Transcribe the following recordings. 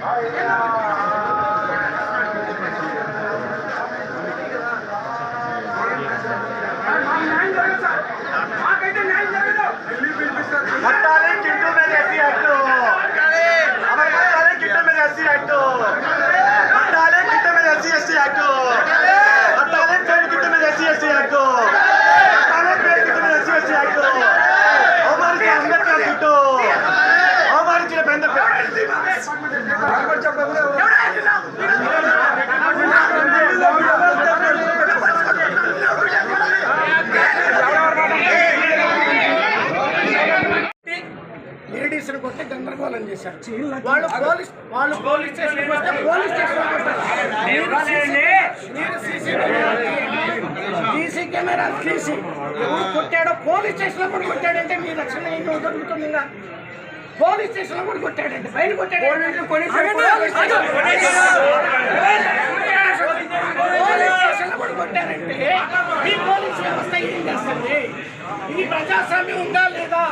All right, now. వాళ్ళు police వాళ్ళు police station వస్తే పోలీస్ స్టేషన్ సీసీ కెమెరా తీసి ఎవరు కొట్టాడో పోలీస్ స్టేషన్లో కూడా కొట్టాడంటే మీ రక్షణ ఏం దొరుకుతుంది ఇంకా. పోలీస్ స్టేషన్లో కూడా కొట్టాడంటే బయట కొట్టాడు పోలీస్ స్టేషన్లో కూడా కొట్టారంటే మీ పోలీస్ వ్యవస్థ ఏం చేస్తుంది? ఇది ప్రజాస్వామ్యం ఉందా లేదా?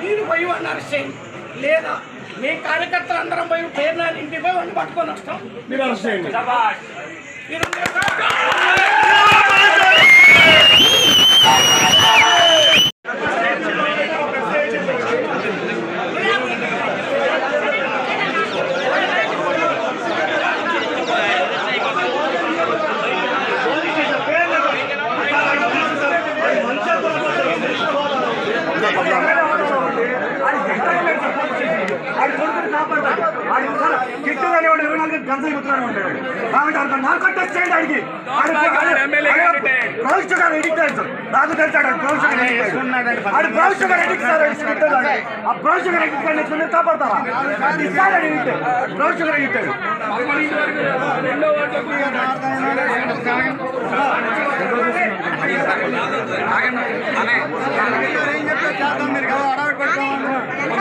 మీరు పోయి చేయండి. లేదా మీ కార్యకర్తలు అందరం పోయి పేరు ఇంటికి పోయి వాడిని పట్టుకొని వస్తాం. మీరు అరెస్ట్ చేయండి. మీరు ఆడి కొడుకుని కాపాడతాడు. ఆడి కిట్టు అనేవాడు ఇరవై నాలుగు గంటలు గుర్తున్నాడు ఉంటాడు. కాబట్టి అర్థం నాకు కట్టేసి చేయండి ఆడికి. ప్రౌజ్ గారు ఎడిట్ సార్. నాకు తెలుసాడు ప్రౌజ్ గారు ఆడు ప్రౌజ్ గారు ఎడిట్ సార్ ఆ ప్రౌజ్ గారు ఎడిట్ కానీ ఎట్లా కాపాడతారా ఇస్తాడు ఎడిట్ ప్రౌజ్ గారు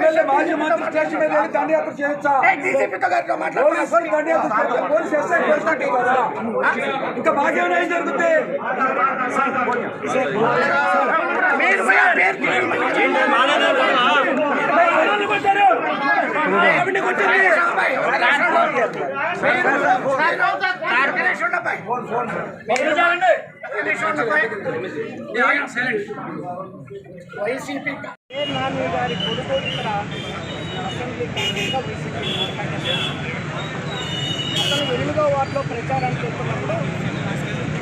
ఎడిట్ మాజీ మంత్రి స్టేషన్ మీద వెళ్ళి దండయాత్ర చేయొచ్చా డీజీపీతో గారితో పోలీసు వాళ్ళు దండయాత్ర చేస్తే పోలీసు ఎస్ఐ కొడతాంటే కదా ఇంకా బాధ్యత ఏం జరుగుతుంది వైసీపీ నాని గారి కొడుకు ఇక్కడ అతను వెలుగుగా వార్డులో ప్రచారానికి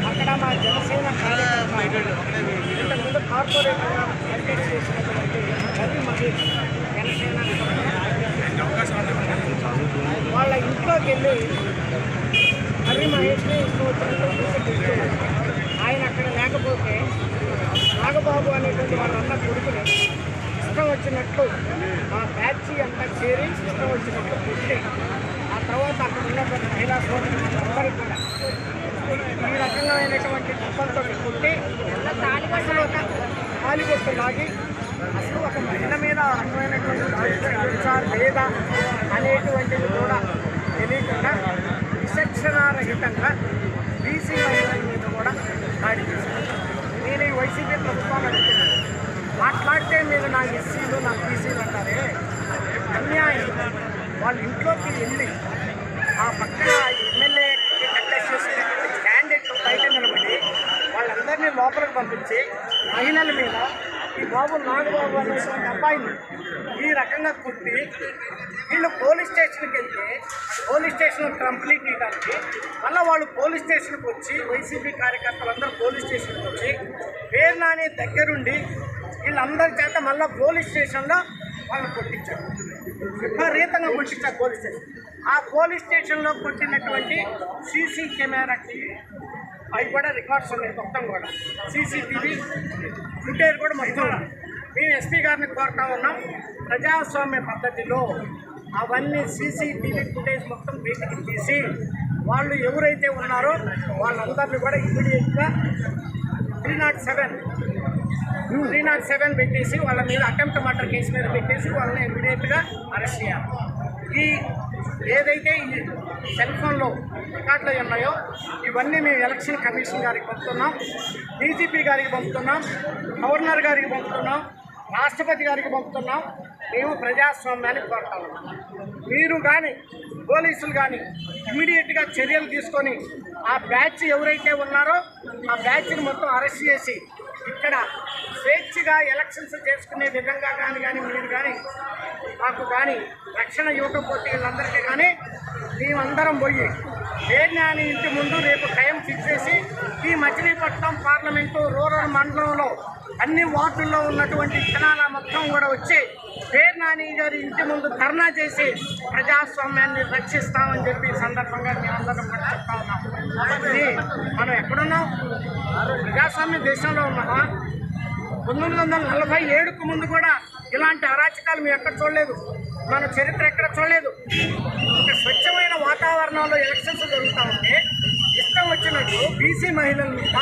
అక్కడ మా జనసేన కార్యకర్త ఇంతకుముందు కార్పొరేటర్గా చేసినటువంటి రవి మహేష్ జనసేన వాళ్ళ వెళ్ళి హరి మహేష్ని ఇష్టం ఆయన అక్కడ లేకపోతే నాగబాబు అనేటువంటి వాళ్ళంతా కొడుకుని ఇష్టం వచ్చినట్లు మా బ్యాచ్ అంతా చేరి ఇష్టం వచ్చినట్లు కొట్టి ఆ తర్వాత అక్కడ ఉన్నటువంటి మహిళా సోదరులందరూ కూడా ఈ రకమైనటువంటి దెబ్బలతో కొట్టి అసలు ఒక తాలిబొట్టు లాగి అసలు ఒక మహిళ మీద ఆ రకమైనటువంటి లేదా అనేటువంటిది కూడా తెలియకుండా విచక్షణారహితంగా బీసీ మహిళల మీద కూడా దాడి చేశారు. నేను ఈ వైసీపీ ప్రభుత్వాన్ని అడుగుతున్నాను. మాట్లాడితే మీరు నా ఎస్సీలు నా బీసీలు అంటారే? అన్యాయం. వాళ్ళ ఇంట్లోకి వెళ్ళి ఆ పక్కన ఎమ్మెల్యే క్యాండిడేట్ బయట నిలబడి వాళ్ళందరినీ లోపలికి పంపించి మహిళల మీద ఈ బాబు నాగబాబు అనేటువంటి అబ్బాయిని ఈ రకంగా కుట్టి వీళ్ళు పోలీస్ స్టేషన్కి వెళ్తే పోలీస్ స్టేషన్ కంప్లీట్ చేయడానికి మళ్ళీ వాళ్ళు పోలీస్ స్టేషన్కి వచ్చి వైసీపీ కార్యకర్తలందరూ పోలీస్ స్టేషన్కి వచ్చి పేరు నాని దగ్గరుండి వీళ్ళందరి చేత మళ్ళీ పోలీస్ స్టేషన్లో వాళ్ళని కొట్టించారు. విపరీతంగా కొట్టించారు పోలీస్ స్టేషన్. ఆ పోలీస్ స్టేషన్లో కొట్టినటువంటి సీసీ కెమెరాకి అవి కూడా రికార్డ్స్ ఉన్నాయి మొత్తం కూడా. సీసీటీవీ ఫుటేజ్ కూడా మొత్తం. మేము ఎస్పీ గారిని కోరుతా ఉన్నాం. ప్రజాస్వామ్య పద్ధతిలో అవన్నీ సీసీటీవీ ఫుటేజ్ మొత్తం బయటికి తీసి వాళ్ళు ఎవరైతే ఉన్నారో వాళ్ళందరినీ కూడా ఇమీడియట్గా three not seven three not seven పెట్టేసి వాళ్ళ మీద అటెంప్ట్ మర్డర్ కేసు మీద పెట్టేసి వాళ్ళని ఇమీడియట్గా అరెస్ట్ చేయాలి. ఈ ఏదైతే సెల్ ఫోన్లో రికార్డులు ఉన్నాయో ఇవన్నీ మేము ఎలక్షన్ కమిషన్ గారికి పంపుతున్నాం డీజీపీ గారికి పంపుతున్నాం గవర్నర్ గారికి పంపుతున్నాం రాష్ట్రపతి గారికి పంపుతున్నాం. మేము ప్రజాస్వామ్యానికి కోరుతా మీరు కానీ పోలీసులు కానీ ఇమీడియట్గా చర్యలు తీసుకొని ఆ బ్యాచ్ ఎవరైతే ఉన్నారో ఆ బ్యాచ్ని మొత్తం అరెస్ట్ చేసి ఇక్కడ స్వేచ్ఛగా ఎలక్షన్స్ చేసుకునే విధంగా కానీ కానీ మీరు కానీ మాకు కానీ రక్షణ యూట్యూబ్ పోటీలందరికీ కానీ మేమందరం పోయి వేజ్ఞాని ఇంటి ముందు రేపు టైం ఫిక్స్ చేసి ఈ మచిలీపట్నం పార్లమెంటు రూరల్ మండలంలో అన్ని వార్డుల్లో ఉన్నటువంటి జనాల మొత్తం కూడా వచ్చి పేరు నాని గారి ఇంటి ముందు ధర్నా చేసి ప్రజాస్వామ్యాన్ని రక్షిస్తామని చెప్పి సందర్భంగా మేమందరం కూడా చెప్తా ఉన్నాం. ఇది మనం ఎక్కడున్నాం? ప్రజాస్వామ్య దేశంలో ఉన్నామా? పంతొమ్మిది వందల నలభై ఏడుకు ముందు కూడా ఇలాంటి అరాచకాలు మేము ఎక్కడ చూడలేదు. మన చరిత్ర ఎక్కడ చూడలేదు. ఒక స్వచ్ఛమైన వాతావరణంలో ఎలక్షన్స్ జరుగుతా ఉంటే ఇష్టం వచ్చినట్టు బీసీ మహిళల మీద